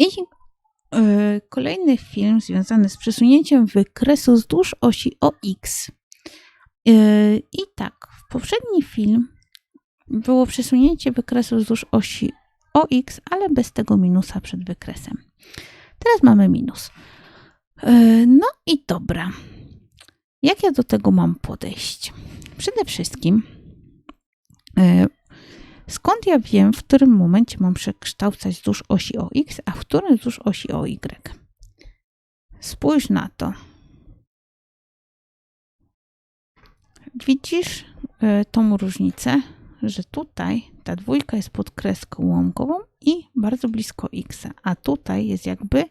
I yy, kolejny film związany z przesunięciem wykresu wzdłuż osi OX. Yy, I tak, w poprzedni film było przesunięcie wykresu wzdłuż osi OX, ale bez tego minusa przed wykresem. Teraz mamy minus. Yy, no i dobra. Jak ja do tego mam podejść? Przede wszystkim, skąd ja wiem, w którym momencie mam przekształcać wzdłuż osi OX, a w którym wzdłuż osi OY? Spójrz na to. Widzisz yy, tą różnicę, że tutaj ta dwójka jest pod kreską ułamkową i bardzo blisko x, a tutaj jest jakby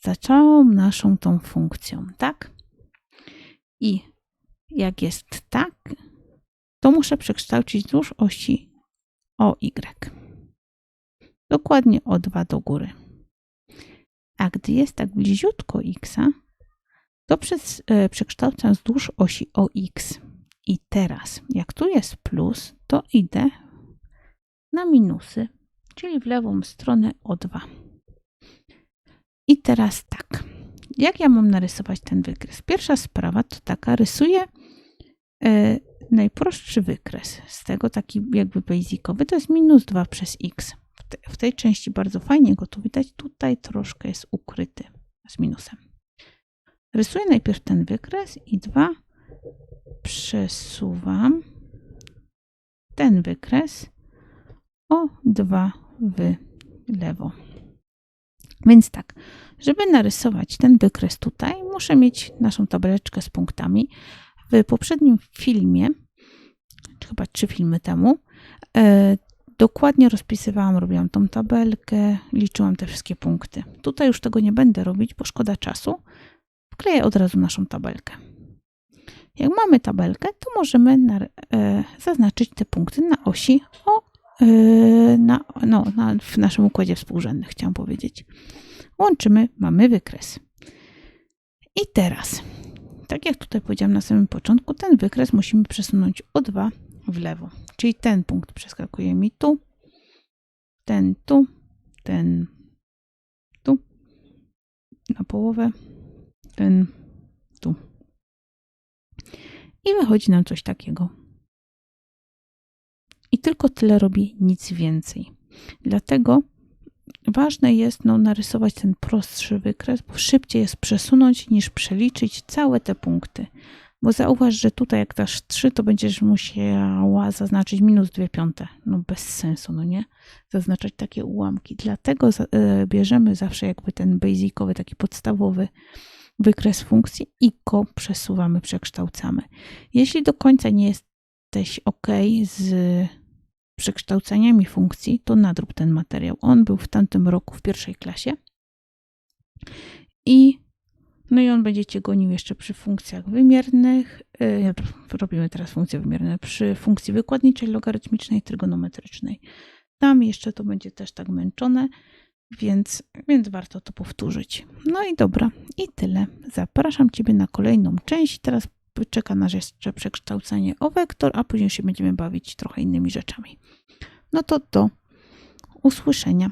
za całą naszą tą funkcją, tak? I jak jest tak, to muszę przekształcić wzdłuż osi OY. Dokładnie o 2 do góry. A gdy jest tak bliziutko x, to przez, e, przekształcam wzdłuż osi OX. I teraz, jak tu jest plus, to idę na minusy, czyli w lewą stronę o 2. I teraz tak. Jak ja mam narysować ten wykres? Pierwsza sprawa to taka, rysuję e, najprostszy wykres. Z tego taki jakby basicowy, to jest minus 2 przez x. W, te, w tej części bardzo fajnie go tu widać. Tutaj troszkę jest ukryty z minusem. Rysuję najpierw ten wykres i 2 przesuwam ten wykres o 2 w lewo. Więc tak, żeby narysować ten wykres tutaj, muszę mieć naszą tabeleczkę z punktami. W poprzednim filmie, chyba trzy filmy temu, e, dokładnie rozpisywałam, robiłam tą tabelkę, liczyłam te wszystkie punkty. Tutaj już tego nie będę robić, bo szkoda czasu. Wkleję od razu naszą tabelkę. Jak mamy tabelkę, to możemy na, e, zaznaczyć te punkty na osi o, e, na, no, na, w naszym układzie współrzędnym, chciałam powiedzieć. Łączymy, mamy wykres. I teraz, tak jak tutaj powiedziałam na samym początku, ten wykres musimy przesunąć o 2 w lewo. Czyli ten punkt przeskakuje mi tu, ten tu, ten tu, na połowę, ten tu. I wychodzi nam coś takiego. I tylko tyle robi, nic więcej. Dlatego ważne jest no, narysować ten prostszy wykres, bo szybciej jest przesunąć niż przeliczyć całe te punkty. Bo zauważ, że tutaj jak dasz 3, to będziesz musiała zaznaczyć minus 2 piąte. No bez sensu, no nie? Zaznaczać takie ułamki. Dlatego e, bierzemy zawsze jakby ten basicowy, taki podstawowy wykres funkcji i go przesuwamy, przekształcamy. Jeśli do końca nie jesteś ok z przekształceniami funkcji, to nadrób ten materiał. On był w tamtym roku w pierwszej klasie. I no i on będzie cię gonił jeszcze przy funkcjach wymiernych. Yy, robimy teraz funkcje wymierne przy funkcji wykładniczej, logarytmicznej, trygonometrycznej. Tam jeszcze to będzie też tak męczone, więc, więc warto to powtórzyć. No i dobra, i tyle. Zapraszam Ciebie na kolejną część. Teraz czeka nas jeszcze przekształcenie o wektor, a później się będziemy bawić trochę innymi rzeczami. No to do usłyszenia.